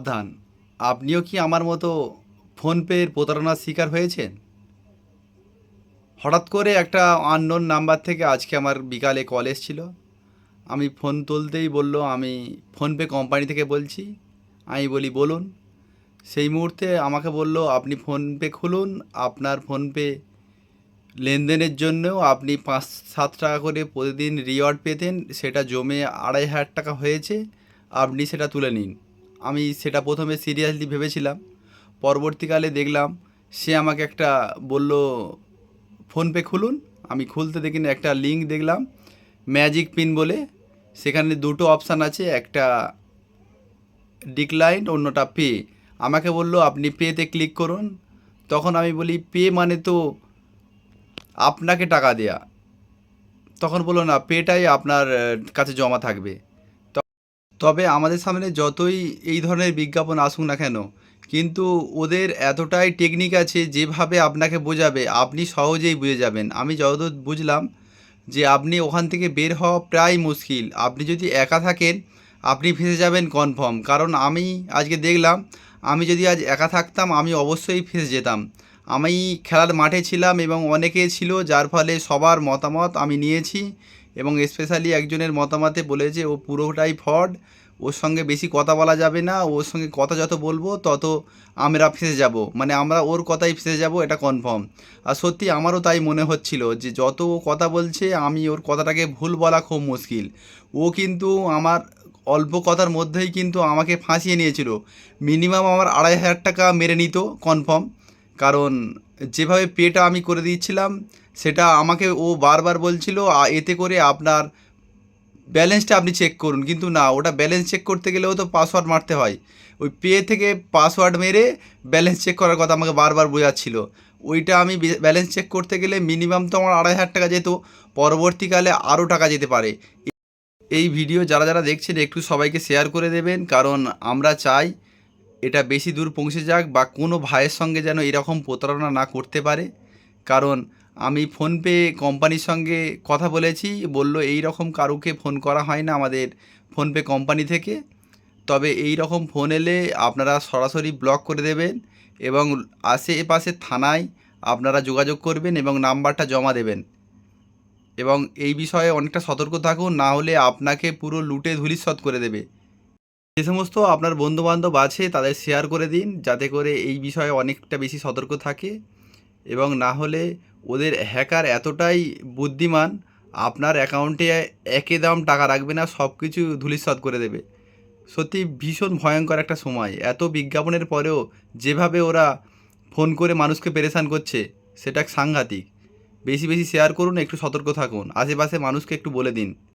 সাবধান। আপনিও কি আমার মতো ফোনপের প্রতারণার শিকার হয়েছেন? হঠাৎ করে একটা আননোন নাম্বার থেকে আজকে আমার বিকালে কল এসেছিল। আমি ফোন তুলতেই বলল, আমি ফোনপে কোম্পানি থেকে বলছি। আমি বলি, বলুন। সেই মুহূর্তে আমাকে বলল, আপনি ফোনপে খুলুন। আপনার ফোনপে লেনদেনের জন্যও আপনি পাঁচ সাত টাকা করে প্রতিদিন রিওয়ার্ড পেতেন। সেটা জমে আড়াই হাজার টাকা হয়েছে। আপনি সেটা তুলে নিন। আমি সেটা প্রথমে সিরিয়াসলি ভেবেছিলাম। পরবর্তীকালে দেখলাম সে আমাকে একটা বলল ফোনপে খুলুন। আমি খুলতে দেখি না একটা লিঙ্ক দেখলাম ম্যাজিক পিন বলে। সেখানে দুটো অপশান আছে, একটা ডিক্লাইন অন্যটা পে আমাকে বলল, আপনি পেতে ক্লিক করুন। তখন আমি বলি পে মানে তো আপনাকে টাকা দেয়া। তখন বলল, না পেটাই আপনার কাছে জমা থাকবে। তবে আমাদের সামনে যতই এই ধরনের বিজ্ঞাপন আসুক না কেন, কিন্তু ওদের এতটাই টেকনিক আছে যেভাবে আপনাকে বোঝাবে, আপনি সহজেই বুঝে যাবেন। আমি যতদূর বুঝলাম যে আপনি ওখান থেকে বের হওয়া প্রায় মুশকিল। আপনি যদি একা থাকেন, আপনি ফেসে যাবেন কনফার্ম কারণ আমি আজকে দেখলাম, আমি যদি আজ একা থাকতাম, আমি অবশ্যই ফেসে যেতাম। আমি খেলার মাঠে ছিলাম এবং অনেকে ছিল যার ফলে সবার মতামত আমি নিয়েছি এবং স্পেশালি একজনের মতামতে বলেছে, ও পুরোটাই ফ্রড ওর সঙ্গে বেশি কথা বলা যাবে না, ওর সঙ্গে কথা যত বলব, তত আমরা ফেসে যাব। মানে আমরা ওর কথাই ফেসে যাব, এটা কনফার্ম আর সত্যি আমারও তাই মনে হচ্ছিল যে, যত ও কথা বলছে, আমি ওর কথাটাকে ভুল বলা খুব মুশকিল। ও কিন্তু আমার অল্প কথার মধ্যেই কিন্তু আমাকে ফাঁসিয়ে নিয়েছিল। মিনিমাম আমার আড়াই হাজার টাকা মেরে নিত কনফার্ম কারণ যেভাবে পেটা আমি করে দিয়েছিলাম, সেটা আমাকে ও বারবার বলছিল এতে করে আপনার ব্যালেন্সটা আপনি চেক করুন। কিন্তু না, ওটা ব্যালেন্স চেক করতে গেলেও তো পাসওয়ার্ড মারতে হয়। ওই পে থেকে পাসওয়ার্ড মেরে ব্যালেন্স চেক করার কথা আমাকে বারবার বোঝাচ্ছিল। ওইটা আমি ব্যালেন্স চেক করতে গেলে মিনিমাম তো আমার আড়াই হাজার টাকা যেত, পরবর্তীকালে আরও টাকা যেতে পারে। এই ভিডিও যারা যারা দেখছেন, একটু সবাইকে শেয়ার করে দেবেন, কারণ আমরা চাই এটা বেশি দূর পৌঁছে যাক বা কোনো ভাইয়ের সঙ্গে যেন এরকম প্রতারণা না করতে পারে। কারণ আমি ফোনপে কোম্পানির সঙ্গে কথা বলেছি, বলল এই রকম কারুকে ফোন করা হয় না আমাদের ফোনপে কোম্পানি থেকে। তবে এই রকম ফোন এলে আপনারা সরাসরি ব্লক করে দেবেন এবং আশেপাশে থানায় আপনারা যোগাযোগ করবেন এবং নাম্বারটা জমা দেবেন। এবং এই বিষয়ে অনেকটা সতর্ক থাকুন, না হলে আপনাকে পুরো লুটে ধুলিস্বৎ করে দেবে। যে সমস্ত আপনার বন্ধুবান্ধব আছে, তাদের শেয়ার করে দিন, যাতে করে এই বিষয়ে অনেকটা বেশি সতর্ক থাকে। এবং না হলে ওদের হ্যাকার এতটাই বুদ্ধিমান, আপনার অ্যাকাউন্টে একে দাম টাকা রাখবে না সব কিছু ধুলিস্বৎ করে দেবে। সত্যি ভীষণ ভয়ঙ্কর একটা সময়। এত বিজ্ঞাপনের পরেও যেভাবে ওরা ফোন করে মানুষকে পেরেশান করছে, সেটা সাংঘাতিক। বেশি বেশি শেয়ার করুন, একটু সতর্ক থাকুন। আশেপাশে মানুষকে একটু বলে দিন।